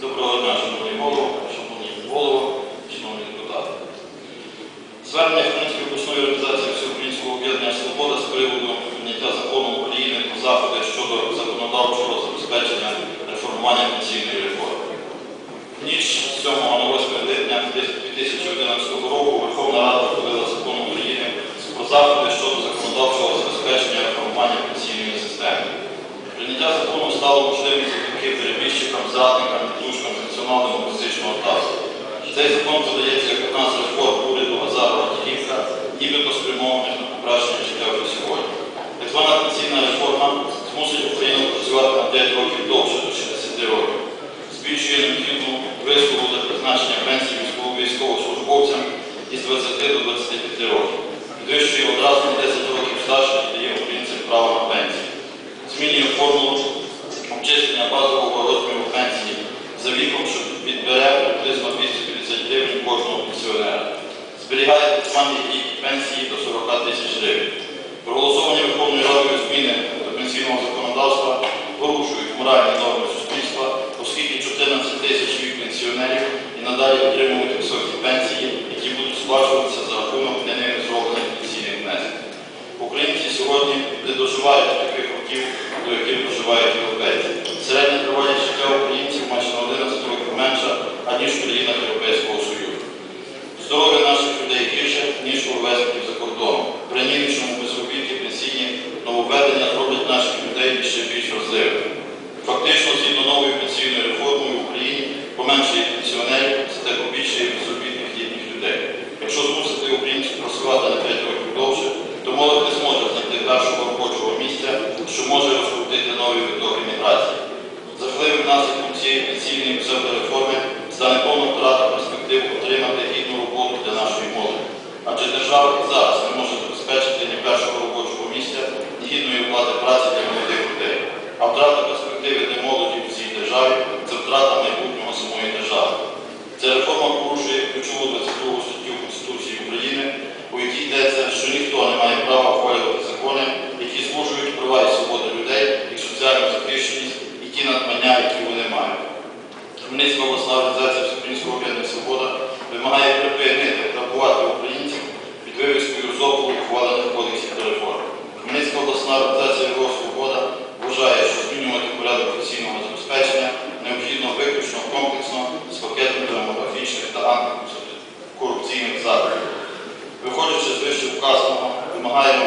Доброго дня, шановний голово, шановні голово, шановні депутати. Звернення Хмельницької обласної організації Всеукраїнського об'єднання Свобода з приводу прийняття закону України про заходи щодо законодавчого забезпечення реформування пенсійної реформи. В ніч з 7 на 8 липня 2011 року Верховна Рада ухвалила закон України про заходи щодо законодавчого забезпечення реформування пенсійної системи. Прийняття закону стало можливим завдяки перебіжчикам, зрадникам, підлучкам національного тазу. Цей закон подається як одна з реформ уряду Азарова Тігівка, нібито спрямованих на покращення життя вже сьогодні. Так звана пенсійна реформа змусить Україну працювати на 5 років довше до 60 років, збільшує необхідну вислугу для призначення пенсії військово- військовослужбовцям із 20 до 25 років, Зберігає так пенсії до 40 тисяч гривень. Проголосовані Верховною Радою зміни до пенсійного законодавства порушують моральні норми суспільства, оскільки 14 тисяч пенсіонерів і надалі отримують високі пенсії, які будуть сплачуватися за рахунок для них зроблених пенсійних внесків. Українці сьогодні не доживають таких років, Поменшує пенсіонерів, це побільше безробітних літніх людей. Якщо змусити українців працювати на Хмельницька обласна організація Всеукраїнського об'єднання Свобода вимагає припинити грабувати українців під вивіскою зову ухвалених кодексів та реформ. Хмельницька обласна організація «Його Свобода вважає, що змінювати порядок пенсійного забезпечення необхідно виключно комплексно з пакетом демографічних та антикорупційних заходів. Виходячи з вище вказаного, вимагаємо